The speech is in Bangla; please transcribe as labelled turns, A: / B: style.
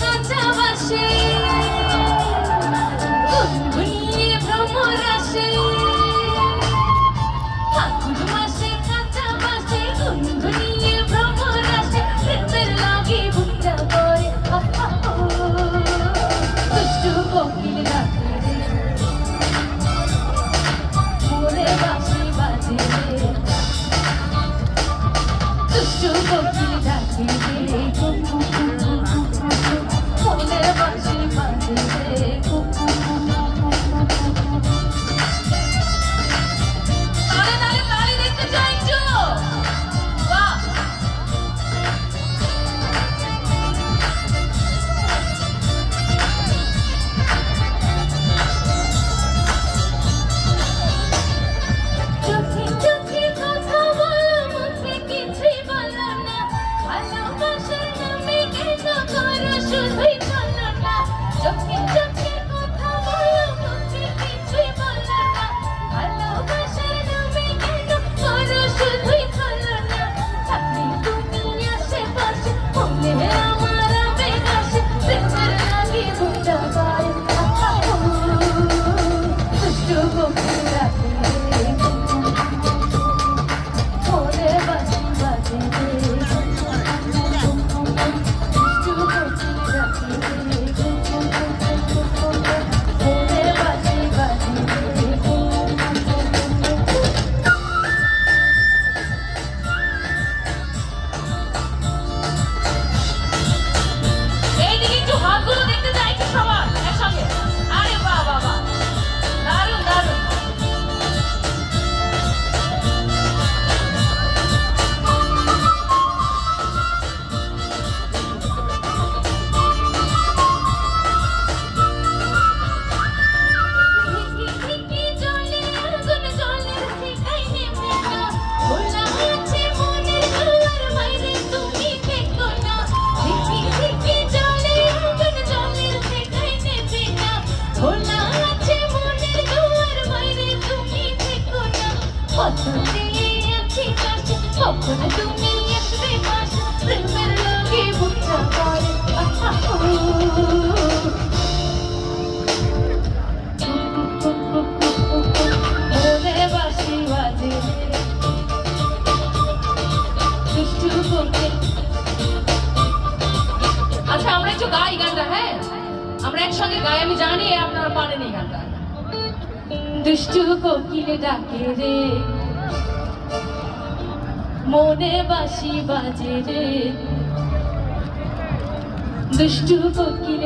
A: কাঁচা বাসি আচ্ছা আমরা একটু গাই গানটা হ্যাঁ? আমরা একসঙ্গে গাই, আমি জানি আপনারা পারেন এই গানটা। দুষ্টু কোকিল ডাকে রে। মনে বাসি বাজে রে। দুষ্টু কোকিল